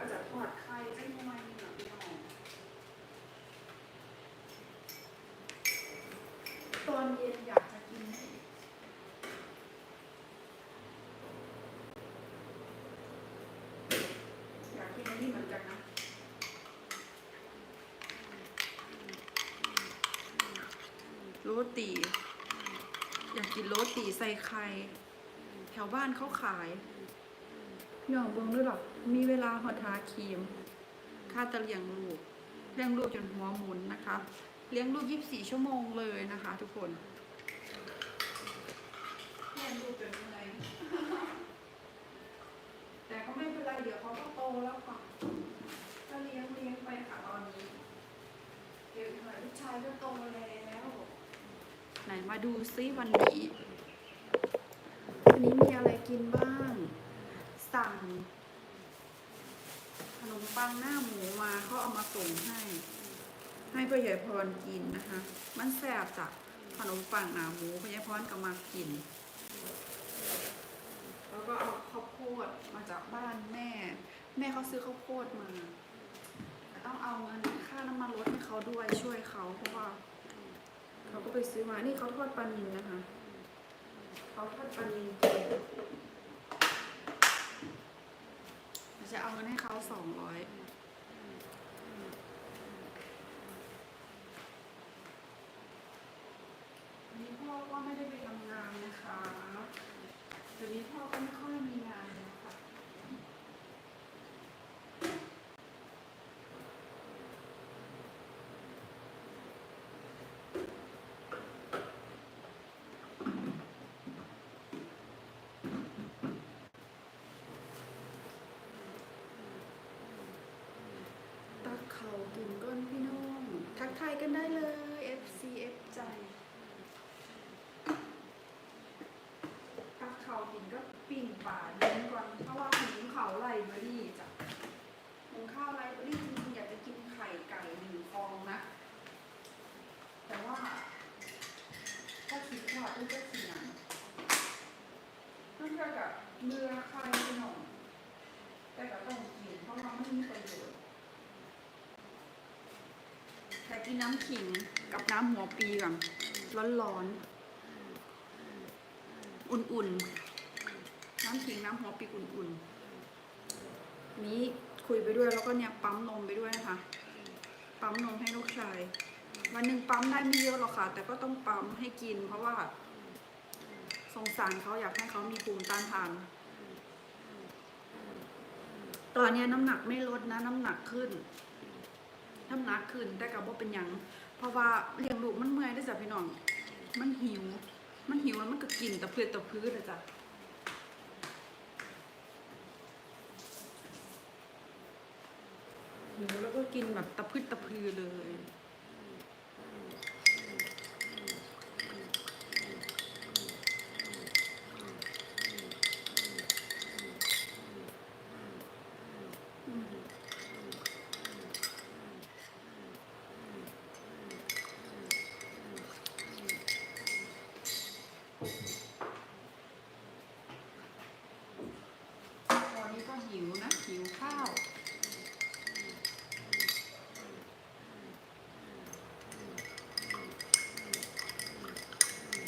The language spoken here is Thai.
อาจจะปลอดภัยที่ทำไมเนี่ยพี่น้องตอนเย็นอยากจะกินอยากกินอันนี้เหมือนกันนะโรตีอยากกินโรตีใส่ไข่แถวบ้านเขาขาย พี่น้องเบิ่งด้วยหรอมีเวลาหอดทาครีม ค่าจะเลี้ยงลูกเลี้ยงลูกจนหัวหมุนนะคะ เลี้ยงลูก 24 ชั่วโมงเลยนะคะ ทุกคนเลี้ยงลูกจนเหนื่อยแต่ก็ไม่เป็นไรเดี๋ยวเขาก็โตแล้วค่ะก็เลี้ยงเลี้ยงไปค่ะตอนนี้เดี๋ยวอีกหน่อยลูกชายก็โตแล้วไหนมาดูซิวันนี้วันนี้มีอะไรกินบ้าง สั่ง ขนมปังหน้าหมูมาเขาเอามาส่งให้ ให้พ่อใหญ่พรกินนะคะ มันแซ่บจากขนมปังหน้าหมูพ่อใหญ่พรก็มากิน แล้วก็เอาข้าวโพดมาจากบ้านแม่ แม่เขาซื้อข้าวโพดมาต้องเอาเงินค่าน้ำมันรถให้เขาด้วยช่วยเขาเพราะว่าเขาก็ไปซื้อมา นี่เขาทอดปลานิลนะคะ เขาทอดปลานิลกิน จะเอาเงินให้เขาสองร้อยวันนี้พ่อก็ไม่ได้ไปทำงานนะคะ วันนี้พ่อก็ไม่ค่อยมีงานเลยค่ะ ตัก เขากินก้นพี่น้อง ทักทายกันได้เลย FC F ใจตักเขากินก็ปิ่งป่าเลี้ยงก่อนเพราะว่าหุงเขาวไรเบอรี่จ้ะหุงข้าวไรเบอรี่จริงๆอยากจะกินไข่ไก่หนึ่งฟองนะ แต่ว่าถ้าคิดว่าต้องจะเสียงต้องเท่ากับเนื้อไข่พี่น้องแต่ก็ต้องกินเพราะว่ามันมีประโยชน์ แต่ กินน้ำขิงกับน้ำหัวปีก่อนร้อนๆ อุ่นๆ น้ำขิงน้ำหัวปีอุ่นๆ นี้คุยไปด้วยแล้วก็เนี่ยปั๊มนมไปด้วยนะคะ ปั๊มนมให้ลูกชาย วันหนึ่งปั๊มได้ไม่เยอะหรอกค่ะ แต่ก็ต้องปั๊มให้กิน เพราะว่าสงสารเขาอยากให้เขามีภูมิต้านทาน ตอนเนี้ยน้ำหนักไม่ลดนะน้ำหนักขึ้น น้ำหนักขึ้นแต่กับว่าเป็นหยัง เพราะว่าเลี้ยงลูกมันเมื่อยได้จ้ะพี่น้อง มันหิว มันหิวแล้วมันก็กินแต่เพื่อแต่พื้นเลยจ้ะหิวแล้วก็กินแบบตะพืดตะพือเลย